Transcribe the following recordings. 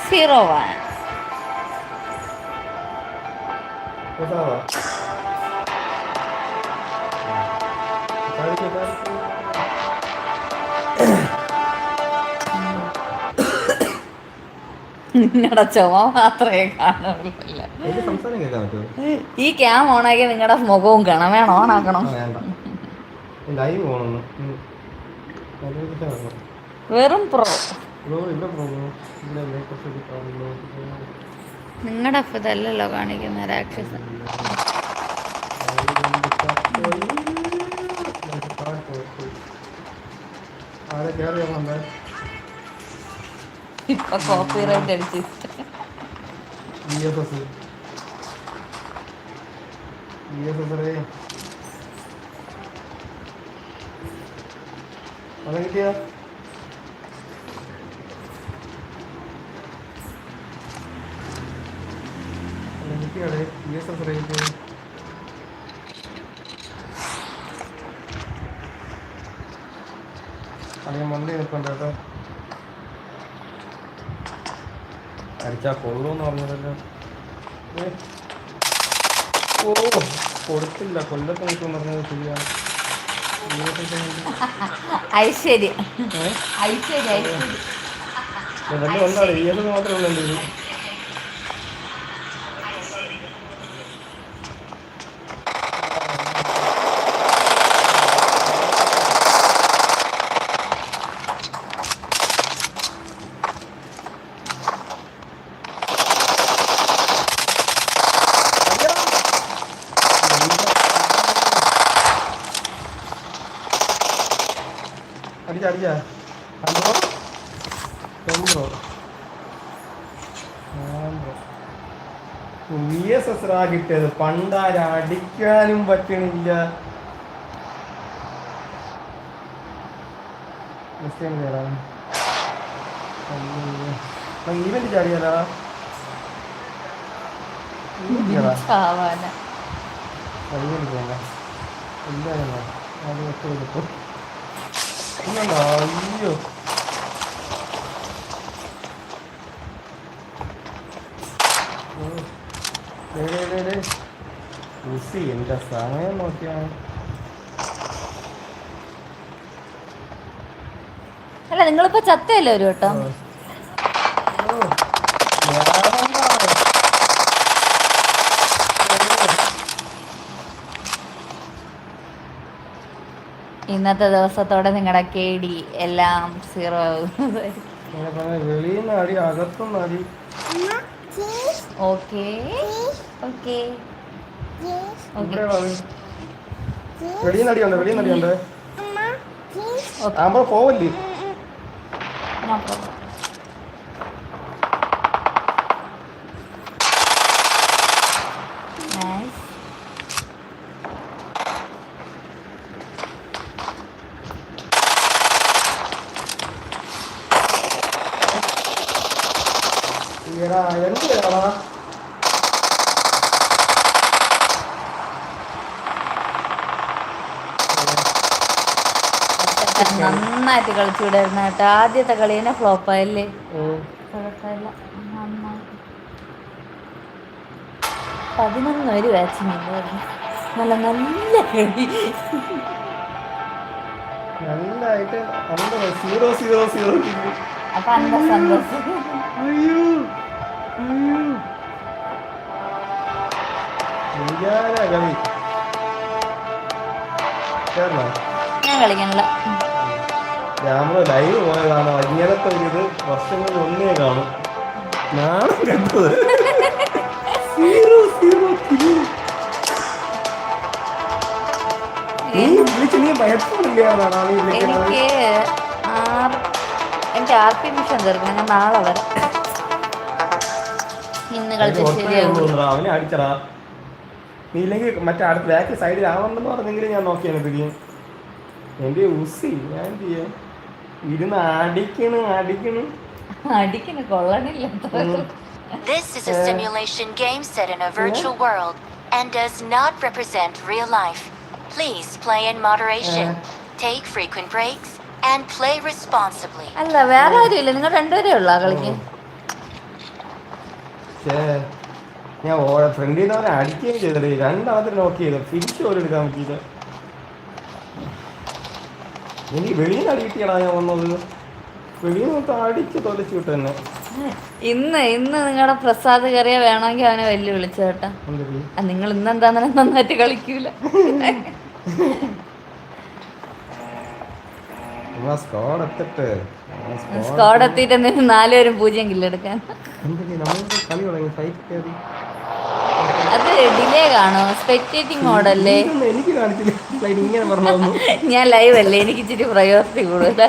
Zero കേട്ടാവാ കാണിക്ക്, കാണിക്ക്. നിങ്ങളുടെ ചുമ മാത്രമേ കാണുള്ളൂ. ഈ ക്യാം ഓണാക്കി നിങ്ങളുടെ മുഖവും കാണാം. വേണം ഓണാക്കണം ആ, ലൈവ് പോകണമെന്ന് ഉം. വെറും പ്രോ നിങ്ങളുടെ ഇതല്ലല്ലോ കാണിക്കുന്ന രാക്ഷസൻ. ഇപ്പൊ അടിച്ച്. എസ് എസ് അത് കിട്ടിയ കിട്ടിയാടെ ഇ എസ് എസ് കിട്ടിയ അതിന് മണ്ടി നിൽപ്പുണ്ട് കേട്ടോ. അടിച്ചാ കൊള്ളൂന്ന് പറഞ്ഞതല്ലോ. ഓ കൊടുത്തില്ല. കൊല്ലത്ത് നിൽക്കും പറഞ്ഞത് ശരിയാണ് ഐശ്വര്യ ഐശ്വര്യ ഐശ്വര്യ ഈ അത് മാത്രമേ ഉള്ളൂ എന്റെ ഇത് അടിച്ച അടിച്ച ഹലോ തൊണ്ണൂറോ വി എസ് എസ് ആ കിട്ടിയത്. പണ്ടാരടിക്കാനും പറ്റണില്ല. ഈവന്റ് ചാടിയാലാ ചാവാന ഈവന്റ് പോകണ്ട എന്തായാലും അത് വെച്ച് കൊടുത്തു ഇല്ലല്ലോ അയ്യോ ഉം. ദേ, ദേ, ദേ, ദേ. ഉസി എന്റെ സമയം നോക്കിയാണ് അല്ല നിങ്ങളിപ്പോ ചത്തയല്ലേ ഒരു ഞാനെന്താ? ഇന്നത്തെ ദിവസത്തോടെ നിങ്ങളുടെ കെ ഡി എല്ലാം സീറോ ആകും വെളിയിൽ നിന്ന് അടി അകത്തുനിന്ന് അടി. Okay okay. വെളിയിൽ നടിയുണ്ട് വെളിയിൽ നടിയുണ്ട് ആകുമ്പോൾ പോവല്ലേ? നന്നായിട്ട് കളിച്ചുവിടായിരുന്നു കേട്ടോ. ആദ്യത്തെ കളി തന്നെ ഫ്ലോപ്പായല്ലേ. കുഴപ്പമില്ല. പതിനൊന്ന് ഒരു ബാച്ചിനില്ലായിരുന്നു നല്ല നല്ല കളി. നല്ലതായിട്ട് അന്ത സീറോ സീറോ സീറോ കിട്ടി. അപ്പൊ അന്ത സന്തോഷം. അയ്യോ. അയ്യോ. വിചാര കളി? ഞാൻ കളിക്കണില്ല. ക്യാമറ ലൈവ് പോയതാണ്. ഇങ്ങനത്തെ ഒരു ഇത് വർഷങ്ങളിൽ ഒന്നേ കാണും. നാളെ കണ്ടത്. സീറോ സീറോ എനിക്ക് എനിക്ക് ആർ പി മിഷൻ തീർക്കണം. ഞാൻ നാളെ വരാം. ഇന്ന് കളിച്ച ശരിയാവും നീ ഇല്ലെങ്കിൽ മറ്റേ അടുത്ത ബാക്ക് സൈഡിൽ ആവണ്ടെന്ന് പറഞ്ഞെങ്കിലും ഞാൻ നോക്കിയാണ് എന്റെ ഉസി ഞാൻ ചെയ്യാൻ ഇരുന്ന് അടിക്കണ് അടിക്കണ് അടിക്കണ് കൊള്ളണില്ല This is a simulation game set in a virtual world and does not represent real life. Please play in moderation, take frequent breaks, and play responsibly. അല്ല വേറെ ആരുമില്ല നിങ്ങൾ രണ്ടുപേരേ ഉള്ളൂ ആ കളിക്ക് ഞാൻ ഫ്രണ്ടിൽ നിന്ന് അവരെ അടിക്കുകയും ചെയ്തത് രണ്ടാമത്തെ നോക്ക് ചെയ്ത് തിരിച്ചു പോലും എടുക്കാൻ പറ്റിയില്ല എനിക്ക് വെളിയിൽ നിന്ന് അടി കിട്ടിയടാ ഞാൻ വന്നത്? വെളിയിൽ നിന്ന് അടിച്ച് തൊലച്ചു വിട്ടു തന്നെ ഇന്ന് ഇന്ന് നിങ്ങളുടെ പ്രസാദ് കറിയ വേണമെങ്കിൽ അവനെ വെല്ലുവിളിച്ചു കേട്ടാ. എന്തൊരു ആ, നിങ്ങൾ ഇന്ന് എന്താന്ന് നന്നായിട്ട് കളിക്കൂല. സ്കോഡ് എത്തിയിട്ട് എന്തെങ്കിലും നാലുപേരും പൂജ്യം കില്ലെടുക്കാൻ കളി തുടങ്ങി ഫൈറ്റ് കയറി. അത് ഡിലേ കാണോ? സ്പെക്ടേറ്റിംഗ് മോഡല്ലേ എനിക്ക് കാണിച്ചില്ല. ഇങ്ങനെ പറഞ്ഞു ഞാൻ ലൈവ് അല്ലേ? എനിക്ക് ഇച്ചിരി പ്രയോറിറ്റി അല്ലേ?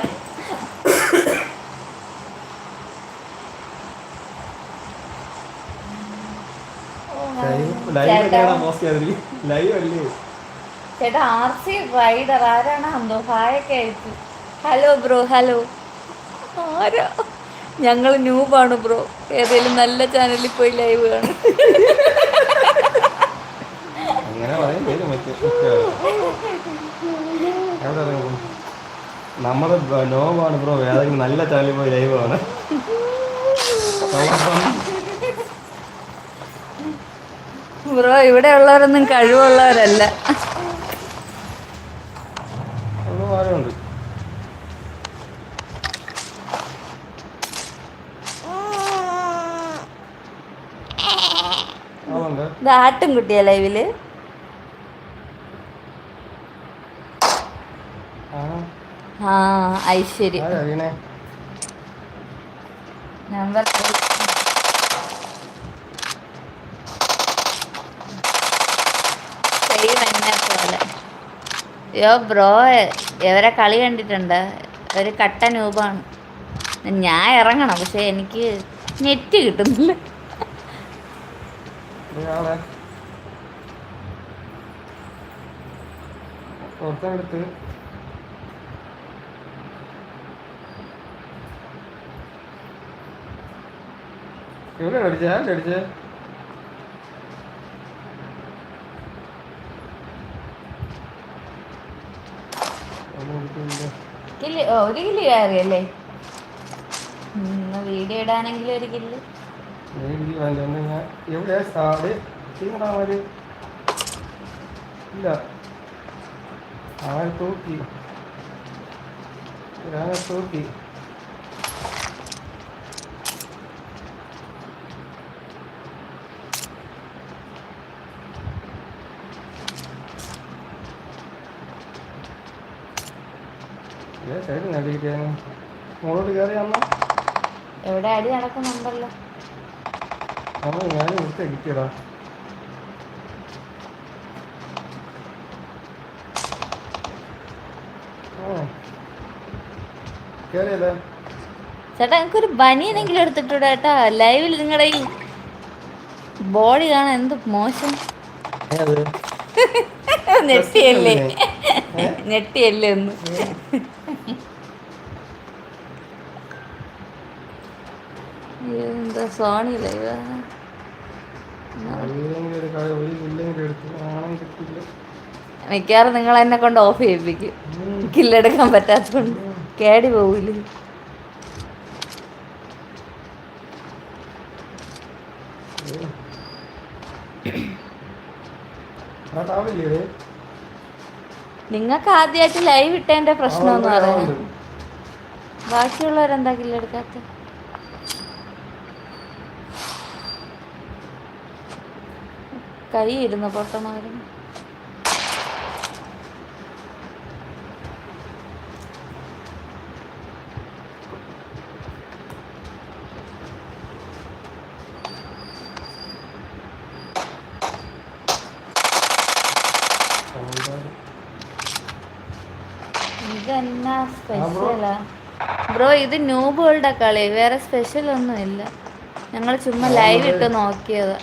ചേട്ടാ ആർ സി റൈഡർ ആരാണ് എന്തോ ഹായൊക്കെ അയച്ചു. ഹലോ ബ്രോ ഹലോ ആരാ? ഞങ്ങൾ ന്യൂബാണ് ബ്രോ ഏതെങ്കിലും നല്ല ചാനലിൽ പോയി ലൈവ് കാണും. അങ്ങനെ പറയാൻ പേര് മറ്റേ എവിടെ ഇറങ്ങും നമ്മൾ നോവാണ് ബ്രോ. ഏതെങ്കിലും നല്ല ചാലിപ്പോ പോയി ലൈവാണ് ബ്രോ ഇവിടെ ഉള്ളവരൊന്നും കഴിവുള്ളവരല്ല. ഇത് ആട്ടും കുട്ടിയാ ലൈവിൽ ആ ആ ഐശ്വര്യം നമ്പർ സെയിം എന്നെ പോലെ. യോ ബ്രോ ഇവരെ കളി കണ്ടിട്ടുണ്ട്. ഒരു കട്ട നൂപാണ് ഞാൻ ഇറങ്ങണം പക്ഷെ എനിക്ക് നെറ്റ് കിട്ടുന്നില്ല. ഇയാളെ എവിടെ അടിച്ചേ അടിച്ചേ. ഓ, ഒരു കില്ല് കയറിയല്ലേ? വീഡിയോ ഇടാനെങ്കിൽ ഒരു കില്ല്. എവിടെ സാറ് ചെയ്യണമാര് ഇല്ല. അവൻ തൂക്കി ഒരാളെ തൂക്കി സൈഡിൽ നടിക്കാൻ മുകളോട്ട് കയറി. അമ്മ. എവിടെ അടി നടക്കുന്നുണ്ടല്ലോ. അമ്മ ഞാൻ ഇവിടുത്തെ കിട്ടിയടാ കയറിയല്ലേ ചേട്ടാ എനിക്കൊരു ബനിയനെങ്കിലും എടുത്തിട്ടൂടെ ചേട്ടാ? ലൈവിൽ നിങ്ങളുടെ ഈ ബോഡി കാണാൻ എന്ത് മോശം. അത് ഞെട്ടിയല്ലേ ഏ? ഞെട്ടിയല്ലേ ഒന്ന് അയ്യോ, എന്താ സോണി മിക്കവാറും നിങ്ങൾ എന്നെ കൊണ്ട് ഓഫ് ചെയ്യിപ്പിക്കും കില്ലെടുക്കാൻ പറ്റാത്തതുകൊണ്ട് കേടി പോവില്ലേ ആ താവില്ലേ നിങ്ങൾക്ക് ആദ്യമായിട്ട് ലൈവ് ഇട്ടതിന്റെ പ്രശ്നം എന്ന് പറയാം ബാക്കിയുള്ളവരെന്താ കില്ലെടുക്കാത്ത കൈ ഇരുന്ന് പൊട്ടണമായിരുന്നു. ഇതെന്നാ സ്പെഷ്യലാ ബ്രോ. ഇത് ന്യൂ ബോൾഡാ കളി. വേറെ സ്പെഷ്യൽ ഒന്നും ഇല്ല ഞങ്ങൾ ചുമ്മാ ലൈവ് ഇട്ട് നോക്കിയതാ.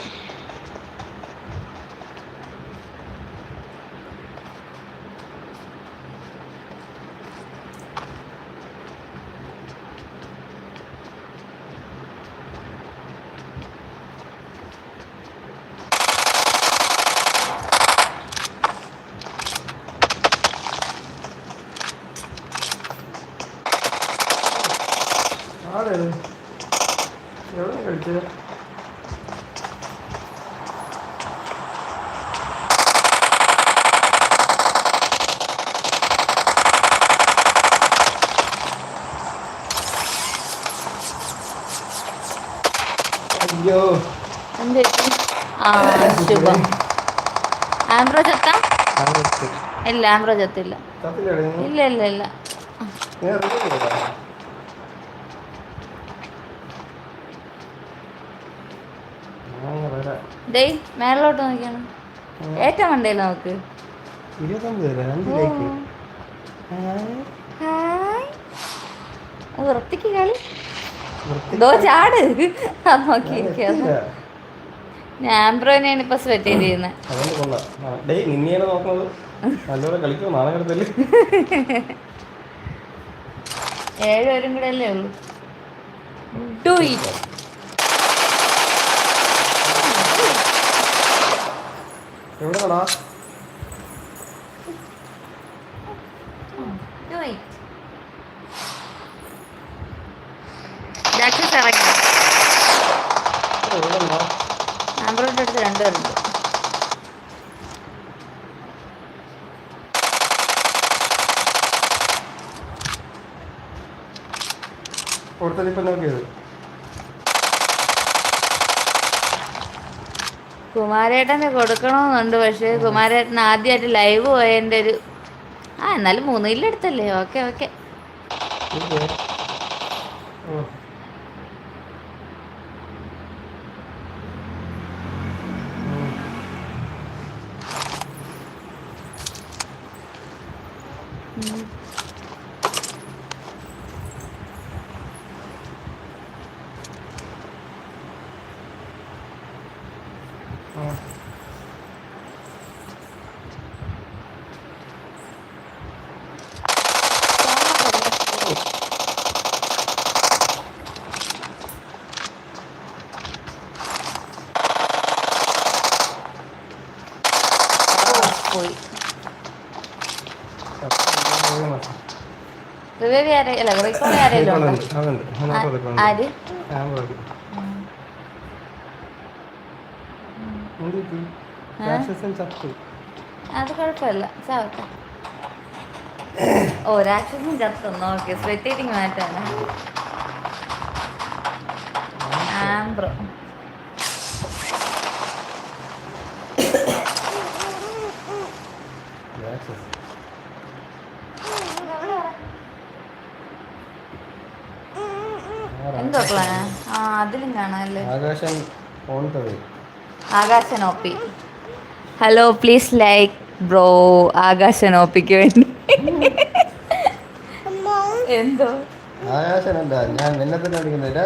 ആരാണ് എവിടെ കളിച്ചത് അയ്യോ ശുഭം. ഇല്ല ഇല്ല ഇല്ല ഇല്ല. മേളിലോട്ട് നോക്കിയാണ്? ഏറ്റവും മണ്ടയിൽ നമുക്ക് വൃത്തിക്ക് കളി. ദോ ചാട്. അത് ഞാൻ നോക്കിയിരിക്കുക ഞാൻ ആംബ്രോനെയാണ് ഇപ്പൊ സ്വെറ്റ് ചെയ്തിരുന്നത് ഏഴുപേരും കൂടെ അല്ലേ ഉള്ളൂ. ഡു ഇറ്റ് എവിടെ നടാ ഡു ഇറ്റ് രാക്ഷസ് ഇറങ്ങി എവിടെ നടാ ആംബ്രോയുടെ അടുത്ത് രണ്ടുപേരുണ്ട് കൊടുത്തത് ഇപ്പൊ നോക്കിയത് കുമാരേട്ടന് കൊടുക്കണമെന്നുണ്ട് പക്ഷേ കുമാരേട്ടൻ ആദ്യമായിട്ട് ലൈവ് പോയതിന്റെ ഒരു ആ എന്നാലും മൂന്ന് എടുത്തല്ലേ ഓക്കെ ഓക്കെ പോയി. റിവൈവ് ആരെ അല്ല റീകോൾ. അതിനകത്ത് ആര്? അത് കുഴപ്പമില്ല. ചാവട്ടെ. ഓ ചത്തൊന്നു ഓക്കെ സ്വെറ്റേറ്റിംഗ് മാറ്റാണ് ആംബ്രോ രാക്ഷസൻ. ആ അതിലും കാണാമല്ലേ ആകാശം Akashan OP hello please like bro Akashan ഓപ്പിക്ക് വേണ്ടി. എന്തോ? ആകാശനല്ല ഞാൻ തന്നെ വിളിക്കുന്നത്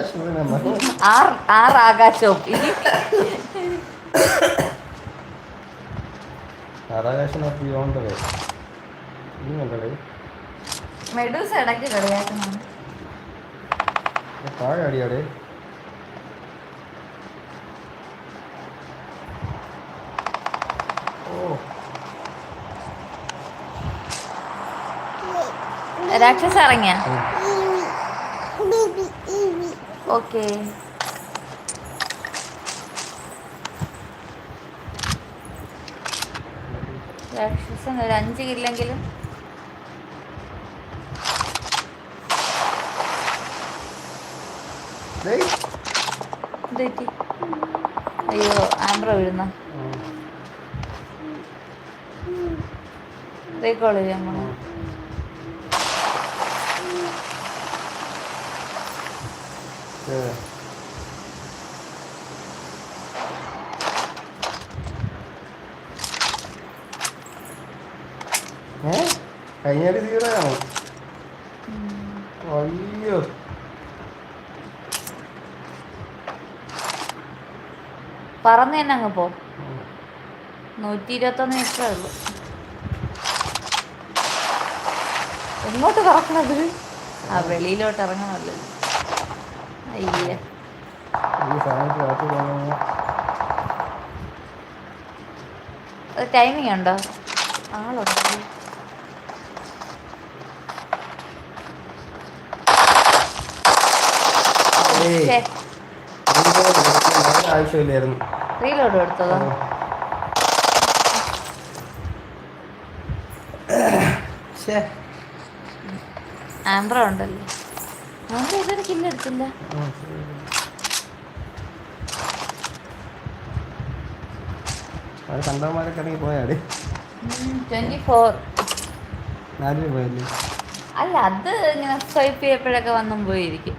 ആർ ആകാശനൊക്കെ ഓണിട്ടത് ഇന്നുണ്ടേ മെഡൂസ് ഇടയ്ക്ക് കളിയാക്കുന്നുണ്ട്. താഴെ അടിയാടെ രാക്ഷസ ഇറങ്ങിയ? ഓക്കെ. രാക്ഷസൻ ഒരു അഞ്ച് കില്ലെങ്കിലും പറ്റി. അയ്യോ ആംബ്ര വീഴുന്ന. റീകോൾ ചെയ്യാൻ. കഴിഞ്ഞ സീറോ പറന്ന് തന്നെ അങ്ങ് പോ. നൂറ്റി ഇരുപത്തൊന്ന് മീറ്ററേ ഉള്ളൂ. എങ്ങോട്ട് പറക്കണത്? ആ വെളിയിലോട്ട് ഇറങ്ങണമല്ലോ. അയ്യേ. ടൈമിംഗ് ഉണ്ടോ? ആളുണ്ടോ ഏയ്. ആവശ്യമില്ലായിരുന്നു. റീലോഡ് എടുത്തതോ? ആംബ്ര ഉണ്ടല്ലോ. പോയാടി. അല്ല അത് ഇങ്ങനെ സ്വൈപ്പ് ചെയ്യപ്പോഴൊക്കെ വന്നും പോയിരിക്കും.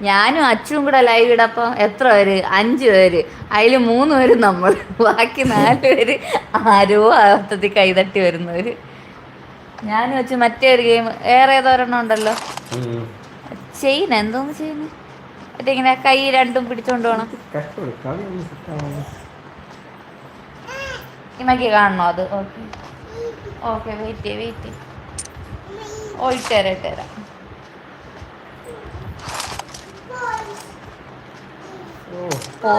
ഞാനും അച്ഛനും കൂടെ ലൈവ് ഇടപ്പം എത്ര പേര്? അഞ്ച് പേര്. അതിൽ മൂന്ന് പേര് നമ്മൾ. ബാക്കി നാല് പേര് ആരോ അർത്ഥത്തിൽ കൈതട്ടി വരുന്നവര്. ഞാനും വെച്ച് മറ്റേ ഒരു ഗെയിം വേറെ ഏതോ ഒരെണ്ണം ഉണ്ടല്ലോ? ചെയിൻ എന്തോന്ന് ചെയ്യുന്നു മറ്റേ ഇങ്ങനെ കൈ രണ്ടും പിടിച്ചോണ്ട് പോണം. ഇമ്മക്ക് കാണണോ അത്? ഓക്കെ. ഓക്കെ വെയിറ്റ് വെയിറ്റ് ഓ ഇട്ടുതരാം ഇട്ടുതരാം ഓ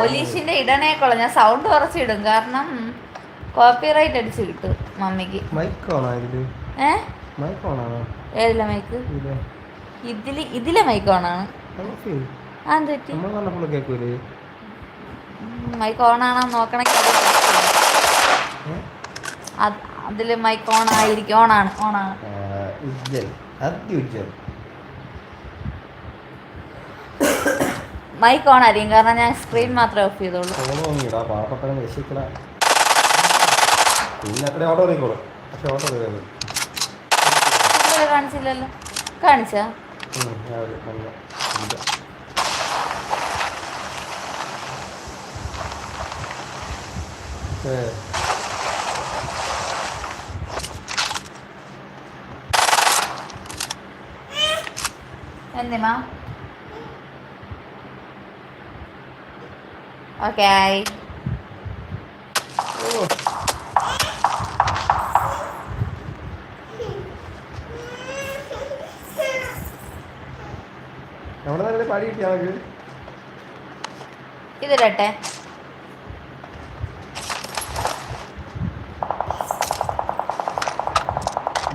ഇടണേ കൊള്ള ഞാൻ സൗണ്ട് കുറച്ചിടും കാരണം കോപ്പിറൈറ്റ് അടിച്ച് കിട്ടും മമ്മിക്ക്. ഏ? മൈക്ക് ഓണാണോ ഏതിലെ മൈക്ക് ഇതിൽ. ഇതിൽ മൈക്ക് ഓണാണ് മൈക്ക് ഓണാണോ നോക്കണമെങ്കിൽ അതിൽ മൈക്ക് ഓൺ ആയിരിക്കും ഓണാണ് ഓണാണ് അതി ഉജ്ജൽ മൈക്ക് ഓൺ ആയിരിക്കും. കാരണം ഞാൻ സ്ക്രീൻ മാത്രമേ ഓഫ് ചെയ്തോളൂ ഫോൺ വാങ്ങിയിടാ പാവപ്പെട്ടവൻ രക്ഷിക്കട പിന്നെ അത്ര ഓട്ടോ നീക്കോളും പക്ഷെ ഓട്ടോ കയറി ഇതുവരെ കാണിച്ചില്ലല്ലോ കാണിച്ചാ എന്തിമാ ഓക്കെ ആയി നമ്മുടെ നല്ല പാടി കിട്ടിയാ നമുക്ക് ഇതിരട്ടെ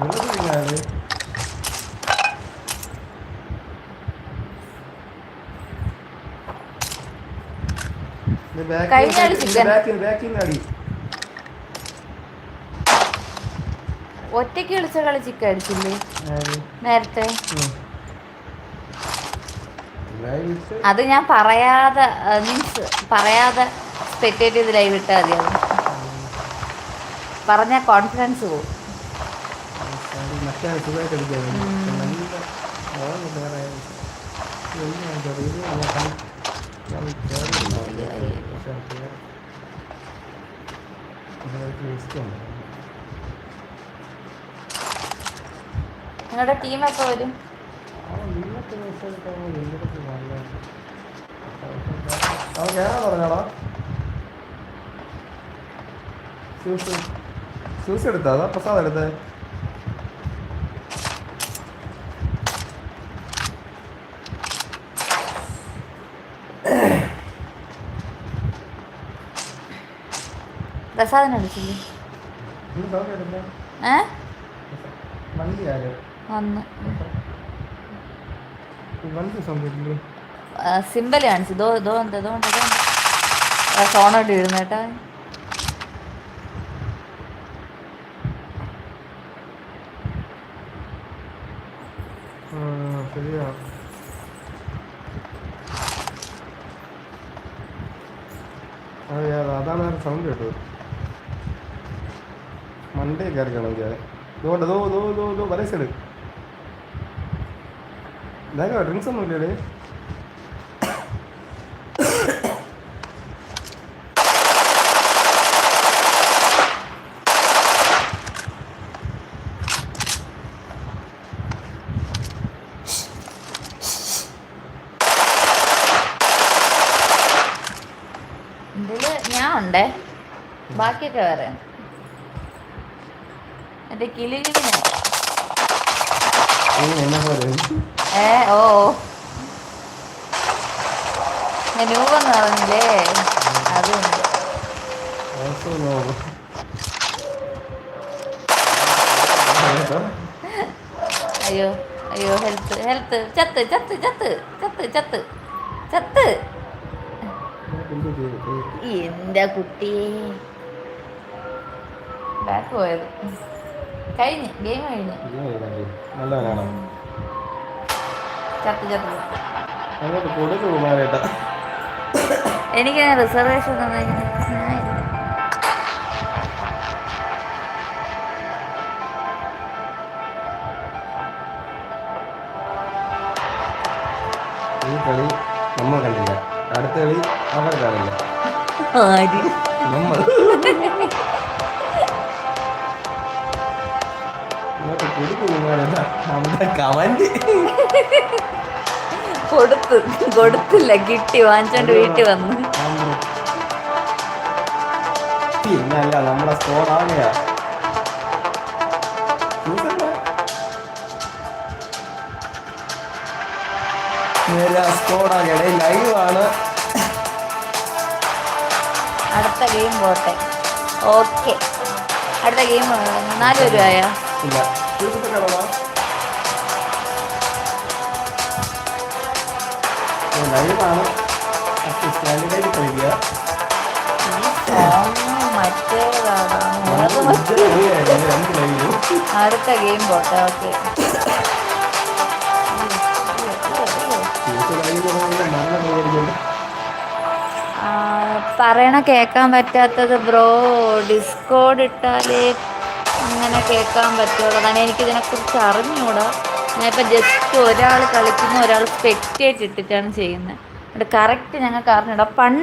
വെറുതെ ഇരിക്കാതെ. ഇത് back ൽ കഴിഞ്ഞ വിളിച്ച. ഒറ്റയ്ക്ക് കളിച്ച കളി ചിക്കൻ അടിച്ചില്ലേ? നേരത്തെ. അത് ഞാൻ പറയാതെ മീൻസ് പറയാതെ സ്പെക്ടേറ്റ് ചെയ്ത് ലൈവ് ഇട്ടാൽ മതി അത്. പറഞ്ഞ കോൺഫിഡൻസ് പോകും മറ്റേ നിങ്ങളുടെ ടീം വരും? പ്രസാദ് എടുത്തേ? പ്രസാദിനെ എടുത്തേ ഏ? വന്ന്. സിമ്പൽ കാണിച്ചു. ദോ ദോ ഉണ്ട് ദോ ഉണ്ട് ഫോണോട്ട് വീഴുന്നു കേട്ടോ ആ ശരിയാ അതെ അതെ അതാണ് സൗണ്ട് കേട്ടത് മണ്ടേ കയറി കാണെങ്കിൽ ഇതുകൊണ്ട് ദോ ദോ ദോ ദോ വലേ സൈഡ് ഇതാ ഡ്രിങ്ക്സ് ഒന്നും ഇല്ലേ ഞാൻ ഉണ്ടേ. ബാക്കിയൊക്കെ വേറെ. എന്റെ കിളി കിളി ഞാൻ നീ എന്നെ പോലെ ഏ ഓ ഞാൻ രൂപന്ന് പറഞ്ഞില്ലേ അതുണ്ട് Also no. അയ്യോ അയ്യോ ഹെൽത്ത് ഹെൽത്ത് ചത്ത് ചത്ത് ചത്ത് ചത്ത് ചത്ത് ചത്ത് എന്റെ കുട്ടിയെ ബാക്ക് പോയത് കഴിഞ്ഞ് ഗെയിം കഴിഞ്ഞ്. എനിക്ക് റിസർവേഷൻ ഒന്നും കളി നമ്മൾ കണ്ടില്ല. അടുത്ത കളി അവർ കാണില്ല നമ്മൾ. കൊടുത്തു കൊടുത്തില്ല. കിട്ടി. വാങ്ങിച്ചോണ്ട് വീട്ടിൽ വന്നു. പിന്നല്ല നമ്മുടെ സ്കോർ ആകെയാ. സ്കോർ ആകെ. ലൈവ് ആണ്. അടുത്ത ഗെയിം പോട്ടെ. ഓക്കെ അടുത്ത ഗെയിം നാല് രൂപയാ ഇല്ല ലൈവാണ്. സ്റ്റാൻഡിലേക്ക് അടുത്ത ഗെയിം പോട്ടെ ഓക്കെ. പറയണ കേക്കാൻ പറ്റാത്തത് ബ്രോ ഡിസ്കോഡ് ഇട്ടാലേ അങ്ങനെ കേൾക്കാൻ പറ്റുള്ളൂ. കാരണം എനിക്കിതിനെക്കുറിച്ച് അറിഞ്ഞൂടാ. ഞാനിപ്പോൾ ജസ്റ്റ് ഒരാൾ കളിക്കുന്നു ഒരാൾ സ്പെക്റ്റേറ്റ് ഇട്ടിട്ടാണ് ചെയ്യുന്നത് അതുകൊണ്ട് കറക്റ്റ് ഞങ്ങൾക്ക് അറിഞ്ഞൂടാ. പണ്ട്